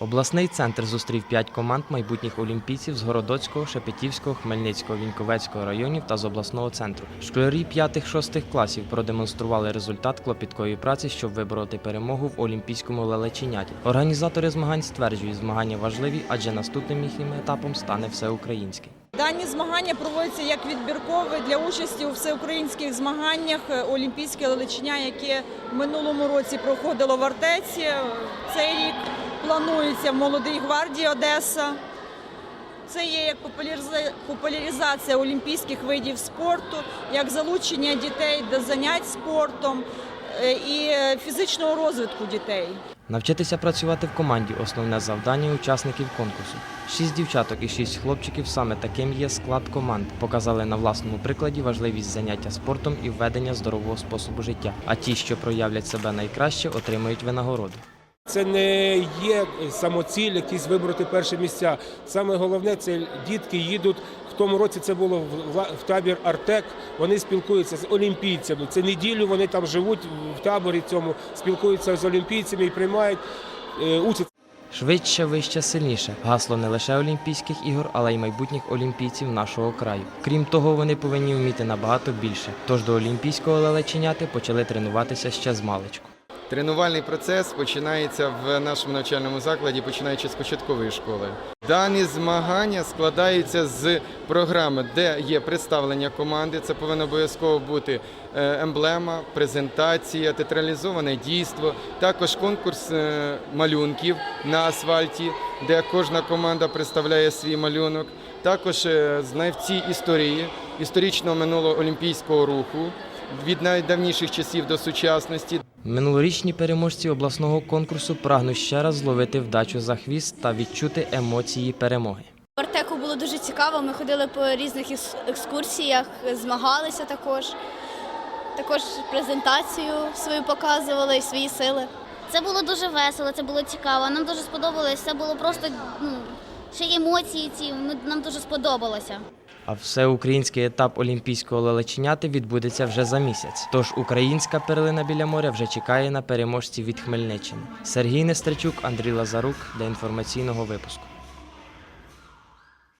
Обласний центр зустрів п'ять команд майбутніх олімпійців з Городоцького, Шепетівського, Хмельницького, Віньковецького районів та з обласного центру. Школярі 5-6 класів продемонстрували результат клопіткої праці, щоб вибороти перемогу в олімпійському лелеченяті. Організатори змагань стверджують, змагання важливі, адже наступним їхнім етапом стане всеукраїнський. Дані змагання проводяться як відбіркові для участі у всеукраїнських змаганнях е, Олімпійське лелечення, яке в минулому році проходило в Артеці. Цей рік планується в Молодій гвардії Одеса. Це є як популяризація олімпійських видів спорту, як залучення дітей до занять спортом е, і е, фізичного розвитку дітей. Навчитися працювати в команді основне завдання учасників конкурсу. Шість дівчаток і шість хлопчиків саме таким є склад команд. Показали на власному прикладі важливість заняття спортом і введення здорового способу життя. А ті, що проявлять себе найкраще, отримають винагороду. Це не є самоціль, якісь вибороти перші місця. Саме головне це дітки їдуть. В тому році це було в табір Артек. Вони спілкуються з олімпійцями. Це неділю вони там живуть в таборі цьому, спілкуються з олімпійцями і приймають е, участь. Швидше, вище, сильніше гасло не лише Олімпійських ігор, але й майбутніх олімпійців нашого краю. Крім того, вони повинні вміти набагато більше. Тож до олімпійського лелеченяти почали тренуватися ще з маличку. Тренувальний процес починається в нашому навчальному закладі, починаючи з початкової школи. Дані змагання складаються з програми, де є представлення команди. Це повинно обов'язково бути е, емблема, презентація, театралізоване дійство. Також конкурс е, малюнків на асфальті, де кожна команда представляє свій малюнок. Також е, знавці історії, історичного минулого олімпійського руху від найдавніших часів до сучасності. Минулорічні переможці обласного конкурсу прагнуть ще раз зловити вдачу за хвіст та відчути емоції перемоги. В Артеку було дуже цікаво. Ми ходили по різних екскурсіях, змагалися також. Також презентацію свою показували, свої сили. Це було дуже весело, це було цікаво. Нам дуже сподобалось. Це було просто ну, ще й емоції ці. Нам дуже сподобалося. А всеукраїнський етап олімпійського лелеченяти відбудеться вже за місяць. Тож українська перлина біля моря вже чекає на переможців від Хмельниччини. Сергій Нестерчук, Андрій Лазарук для інформаційного випуску.